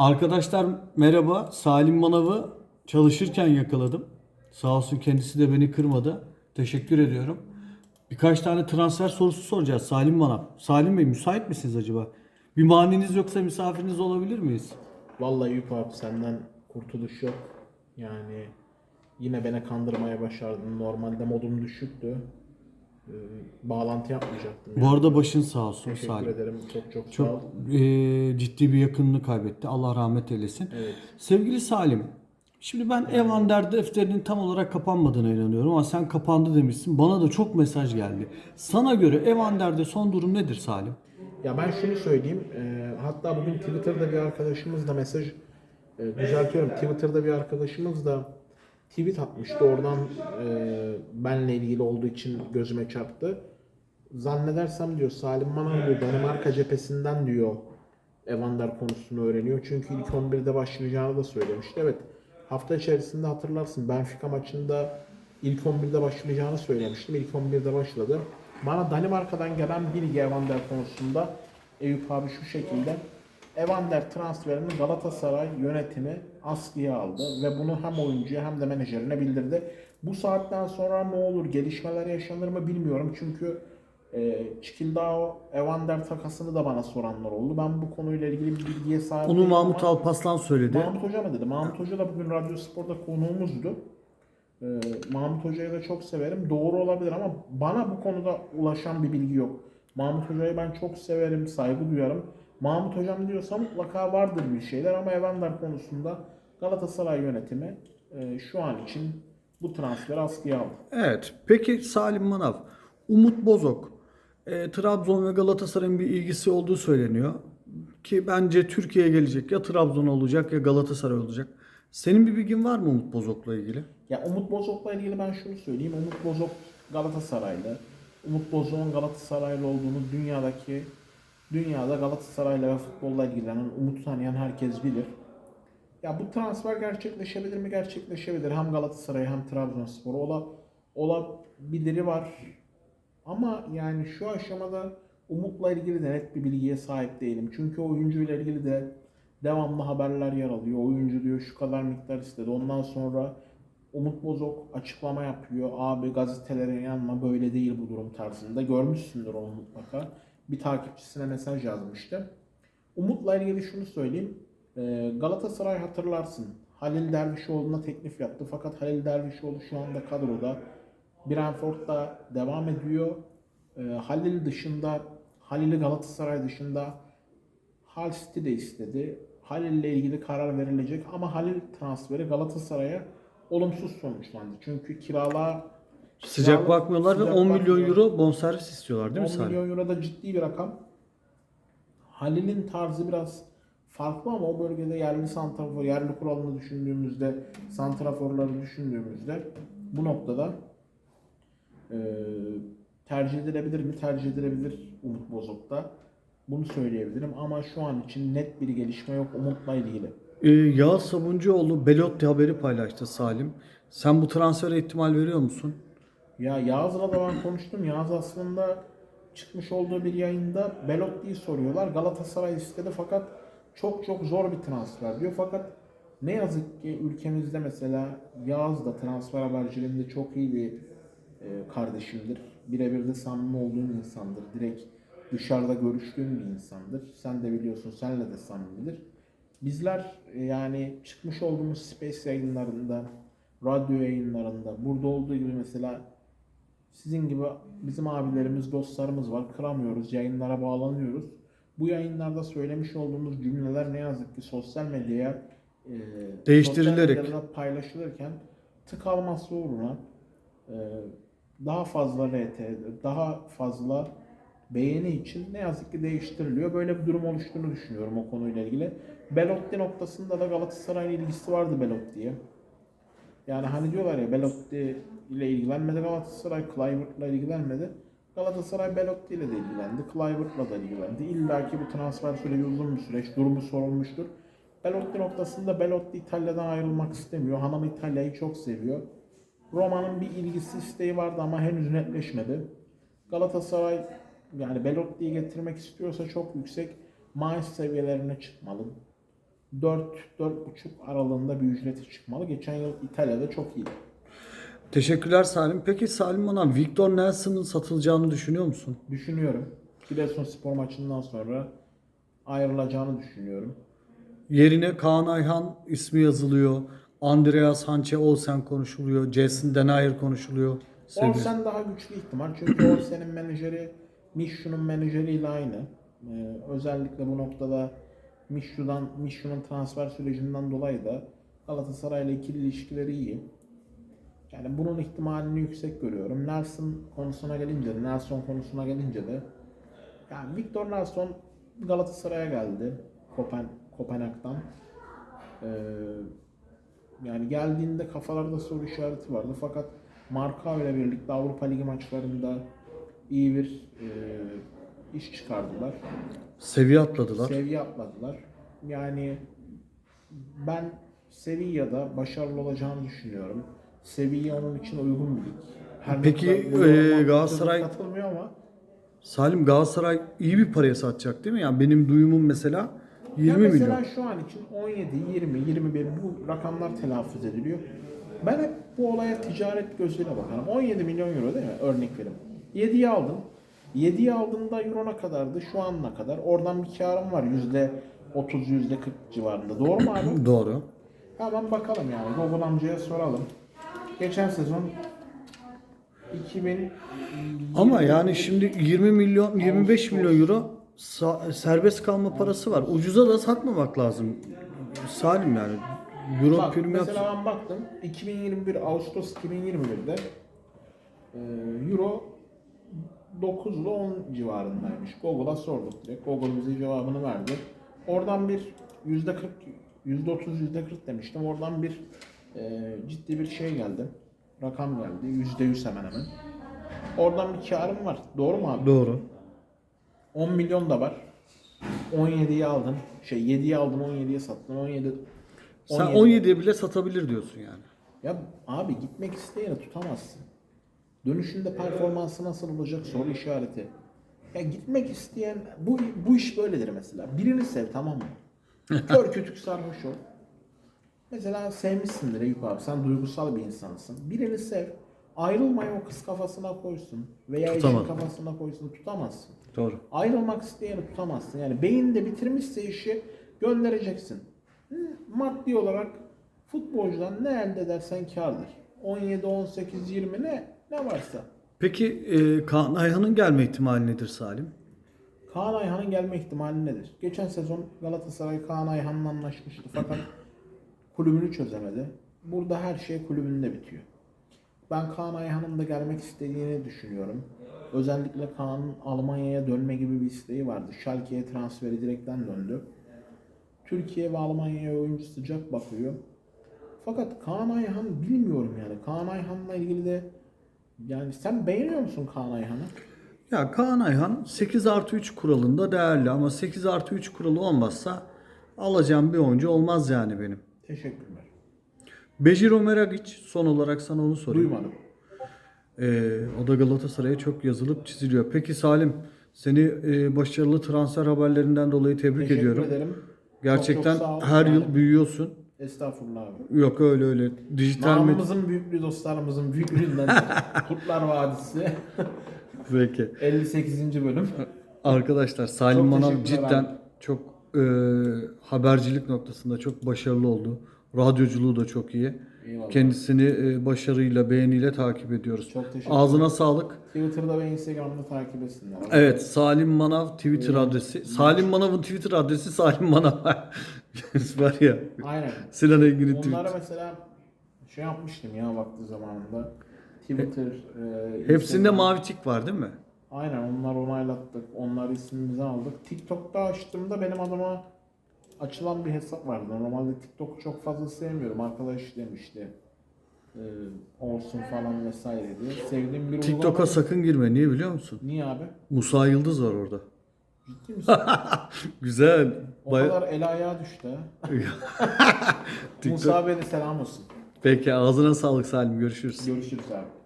Arkadaşlar merhaba. Salim Manav'ı çalışırken yakaladım. Sağ olsun kendisi de beni kırmadı. Teşekkür ediyorum. Birkaç tane transfer sorusu soracağız Salim Manav. Salim Bey müsait misiniz acaba? Bir maniniz yoksa misafiriniz olabilir miyiz? Vallahi Eyüp abi senden kurtuluş yok. Yani yine beni kandırmaya başardın. Normalde modum düşüktü. Ee, bağlantı yapmayacaktım. Bu arada başın sağ olsun Teşekkür Salim. ederim. Çok çok, sağ Çok ol. eee, ciddi bir yakınını kaybetti. Allah rahmet eylesin. Evet. Sevgili Salim, şimdi ben Evander defterinin tam olarak kapanmadığına inanıyorum ama sen kapandı demişsin. Bana da çok mesaj geldi. Sana göre Evander'de son durum nedir Salim? Ya ben şunu söyleyeyim. e, hatta bugün Twitter'da bir arkadaşımız da mesaj e, düzeltiyorum. Twitter'da bir arkadaşımız da tweet atmıştı. Oradan e, benle ilgili olduğu için gözüme çarptı. Zannedersem diyor Salim Manan diyor Danimarka cephesinden diyor Evander konusunu öğreniyor. Çünkü ilk 11'de başlayacağını da söylemişti. Evet hafta içerisinde hatırlarsın Benfica maçında ilk 11'de başlayacağını söylemiştim. İlk 11'de başladı. Bana Danimarka'dan gelen bilgi Evander konusunda Eyüp abi şu şekilde. Evander transferini Galatasaray yönetimi askıya aldı ve bunu hem oyuncuya hem de menajerine bildirdi. Bu saatten sonra ne olur, gelişmeler yaşanır mı bilmiyorum. Çünkü e, Çikildao Evander takasını da bana soranlar oldu. Ben bu konuyla ilgili bir bilgiye sahip Onu Mahmut ama- Alpaslan söyledi. Mahmut Hoca mı dedi? Mahmut Hoca da bugün Radyo Spor'da konuğumuzdu. Ee, Mahmut Hoca'yı da çok severim. Doğru olabilir ama bana bu konuda ulaşan bir bilgi yok. Mahmut Hoca'yı ben çok severim, saygı duyarım. Mahmut Hocam diyorsa mutlaka vardır bir şeyler ama Evander konusunda Galatasaray yönetimi e, şu an için bu transferi askıya aldı. Evet. Peki Salim Manav, Umut Bozok, e, Trabzon ve Galatasaray'ın bir ilgisi olduğu söyleniyor. Ki bence Türkiye'ye gelecek ya Trabzon olacak ya Galatasaray olacak. Senin bir bilgin var mı Umut Bozok'la ilgili? Ya Umut Bozok'la ilgili ben şunu söyleyeyim. Umut Bozok Galatasaraylı. Umut Bozok'un Galatasaraylı olduğunu dünyadaki dünyada Galatasaray'la ve futbolla ilgilenen, Umut tanıyan herkes bilir. Ya bu transfer gerçekleşebilir mi? Gerçekleşebilir. Hem Galatasaray hem Trabzonspor ola olabiliri var. Ama yani şu aşamada Umut'la ilgili de net bir bilgiye sahip değilim. Çünkü oyuncuyla ilgili de devamlı haberler yer alıyor. Oyuncu diyor şu kadar miktar istedi. Ondan sonra Umut Bozok açıklama yapıyor. Abi gazetelere yanma böyle değil bu durum tarzında. Görmüşsündür onu mutlaka. Bir takipçisine mesaj yazmıştı. Umut'la ilgili şunu söyleyeyim. Ee, Galatasaray hatırlarsın. Halil Dervişoğlu'na teklif yaptı. Fakat Halil Dervişoğlu şu anda kadroda. Brentford'da devam ediyor. Ee, Halil dışında, Halil'i Galatasaray dışında Hull City de istedi. Halil ile ilgili karar verilecek ama Halil transferi Galatasaray'a olumsuz sonuçlandı. Çünkü kiralığa Sıcak bakmıyorlar ve sıcak 10 milyon euro bonservis istiyorlar değil mi 10 Salim? milyon euro da ciddi bir rakam. Halil'in tarzı biraz farklı ama o bölgede yerli santrafor, yerli kuralını düşündüğümüzde, santraforları düşündüğümüzde bu noktada e, tercih edilebilir mi? Tercih edilebilir Umut Bozok'ta. Bunu söyleyebilirim ama şu an için net bir gelişme yok Umut'la ilgili. Ee, Yağız Sabuncuoğlu Belotti haberi paylaştı Salim. Sen bu transfere ihtimal veriyor musun? Ya Yağız'la da ben konuştum. Yağız aslında çıkmış olduğu bir yayında Belotti'yi soruyorlar. Galatasaray istedi fakat çok çok zor bir transfer diyor. Fakat ne yazık ki ülkemizde mesela Yağız da transfer haberciliğinde çok iyi bir e, kardeşimdir. Birebir de samimi olduğum insandır. Direkt dışarıda görüştüğüm bir insandır. Sen de biliyorsun, senle de samimidir. Bizler e, yani çıkmış olduğumuz Space yayınlarında, radyo yayınlarında, burada olduğu gibi mesela sizin gibi bizim abilerimiz, dostlarımız var. Kıramıyoruz, yayınlara bağlanıyoruz. Bu yayınlarda söylemiş olduğumuz cümleler ne yazık ki sosyal medyaya e, Değiştirilerek. sosyal paylaşılırken tık alması uğruna e, daha fazla RT, daha fazla beğeni için ne yazık ki değiştiriliyor. Böyle bir durum oluştuğunu düşünüyorum o konuyla ilgili. Belotti noktasında da Galatasaray'la ilgisi vardı Belotti'ye. Yani hani diyorlar ya Belotti ile ilgilenmedi Galatasaray, Kluivert'la ilgilenmedi. Galatasaray Belotti ile de ilgilendi, Kluivert'la da ilgilendi. İlla ki bu transfer süreci uzun bir süreç, durumu sorulmuştur. Belotti noktasında Belotti İtalya'dan ayrılmak istemiyor. Hanım İtalya'yı çok seviyor. Roma'nın bir ilgisi isteği vardı ama henüz netleşmedi. Galatasaray yani Belotti'yi getirmek istiyorsa çok yüksek maaş seviyelerine çıkmalı. 4-4,5 aralığında bir ücreti çıkmalı. Geçen yıl İtalya'da çok iyiydi. Teşekkürler Salim. Peki Salim Manav, Victor Nelson'ın satılacağını düşünüyor musun? Düşünüyorum. Giresunspor maçından sonra ayrılacağını düşünüyorum. Yerine Kaan Ayhan ismi yazılıyor. Andreas Hanche Olsen konuşuluyor. Jason Denayer konuşuluyor. Sevgili- Olsen daha güçlü ihtimal. Çünkü Olsen'in menajeri Mişu'nun menajeriyle aynı. Ee, özellikle bu noktada Mişu'dan Mişu'nun transfer sürecinden dolayı da Galatasaray'la ikili ilişkileri iyi. Yani bunun ihtimalini yüksek görüyorum. Nelson konusuna gelince de, Nelson konusuna gelince de yani Victor Nelson Galatasaray'a geldi. Kopen, Kopenhag'dan. Ee, yani geldiğinde kafalarda soru işareti vardı. Fakat Marka ile birlikte Avrupa Ligi maçlarında iyi bir e, iş çıkardılar. Seviye atladılar. Seviye atladılar. Yani ben Sevilla'da başarılı olacağını düşünüyorum. Sevilla onun için uygun bir lig. Her Peki, e, Galatasaray- katılmıyor ama Salim Galatasaray iyi bir paraya satacak değil mi? Yani benim duyumum mesela 20 ya mesela milyon. şu an için 17, 20, 21 bu rakamlar telaffuz ediliyor. Ben hep bu olaya ticaret gözüyle bakarım. 17 milyon euro değil mi? Örnek verim. 7'yi aldın. 7'yi aldığında euro ne kadardı? Şu an ne kadar? Oradan bir karım var. %30, %40 civarında. Doğru mu abi? Doğru. Hemen bakalım yani. Google amcaya soralım. Geçen sezon 2000 Ama yani şimdi 20 milyon 25 milyon euro sa- serbest kalma parası var. Ucuza da satmamak lazım. Salim yani. Euro Bak yap- mesela ben baktım 2021 Ağustos 2021'de e, Euro 9 ile 10 civarındaymış. Google'a sorduk direkt. Google bize cevabını verdi. Oradan bir %40 %30 %40 demiştim. Oradan bir e, ciddi bir şey geldi. Rakam geldi. %100 hemen hemen. Oradan bir karım var. Doğru mu abi? Doğru. 10 milyon da var. 17'yi aldın. Şey 7'yi aldın 17'ye sattın. 17 Sen 17 17'ye bile satabilir diyorsun yani. Ya abi gitmek isteyeni tutamazsın. Dönüşünde performansı nasıl olacak soru işareti. Ya gitmek isteyen bu bu iş böyledir mesela. Birini sev tamam mı? Kör kütük sarhoş ol. Mesela sevmişsindir Eyüp abi. Sen duygusal bir insansın. Birini sev. Ayrılmayı o kız kafasına koysun. Veya eşin kafasına koysun. Tutamazsın. Doğru. Ayrılmak isteyeni tutamazsın. Yani beyinde bitirmişse işi göndereceksin. Hı, Maddi olarak futbolcudan ne elde edersen kardır. 17, 18, 20 ne ne varsa. Peki e, Kaan Ayhan'ın gelme ihtimali nedir Salim? Kaan Ayhan'ın gelme ihtimali nedir? Geçen sezon Galatasaray Kaan Ayhan'la anlaşmıştı fakat kulübünü çözemedi. Burada her şey kulübünde bitiyor. Ben Kaan Ayhan'ın da gelmek istediğini düşünüyorum. Özellikle Kaan'ın Almanya'ya dönme gibi bir isteği vardı. Schalke'ye transferi direkten döndü. Türkiye ve Almanya'ya oyuncu sıcak bakıyor. Fakat Kaan Ayhan bilmiyorum yani. Kaan Ayhan'la ilgili de yani sen beğeniyor musun Kaan Ayhan'ı? Ya Kaan Ayhan 8 artı 3 kuralında değerli ama 8 artı 3 kuralı olmazsa alacağım bir oyuncu olmaz yani benim. Teşekkürler. Bejiro Meragic son olarak sana onu sorayım. Duymadım. Ee, o da Galatasaray'a çok yazılıp çiziliyor. Peki Salim seni e, başarılı transfer haberlerinden dolayı tebrik Teşekkür ediyorum. ederim. Gerçekten Çok çok sağ her Yani yıl büyüyorsun. Estağfurullah abi. Yok öyle öyle. Dijital medya. Namımızın büyüklüğü dostlarımızın büyüklüğünden Kurtlar Vadisi Peki. 58. bölüm. Arkadaşlar Salim Çok Manav teşekkürler cidden abi. çok e, habercilik noktasında çok başarılı oldu. Radyoculuğu da çok iyi. Eyvallah. Kendisini e, başarıyla, beğeniyle takip ediyoruz. Çok teşekkür Ağzına sağlık. Twitter'da ve Instagram'da takip etsinler. Evet, Salim Manav Twitter adresi. Salim Manav'ın Twitter adresi Salim Manav. Var ya. Aynen. Sinan Engin'in Onlara Twitter. mesela şey yapmıştım ya vakti zamanında. Twitter, e, Hepsinde Instagram. mavi tik var değil mi? Aynen onları onaylattık. Onlar ismimizi aldık. TikTok'ta açtığımda benim adıma açılan bir hesap vardı. Normalde TikTok'u çok fazla sevmiyorum. Arkadaş demişti. Ee, olsun falan vesaire diye. Sevdiğim bir TikTok'a uygulama- sakın girme. Niye biliyor musun? Niye abi? Musa Yıldız var orada. Ciddi misin? Güzel. o Baya- kadar el ayağa düştü. TikTok- Musa Bey'e selam olsun. Peki ağzına sağlık Salim. Görüşürüz. Görüşürüz abi.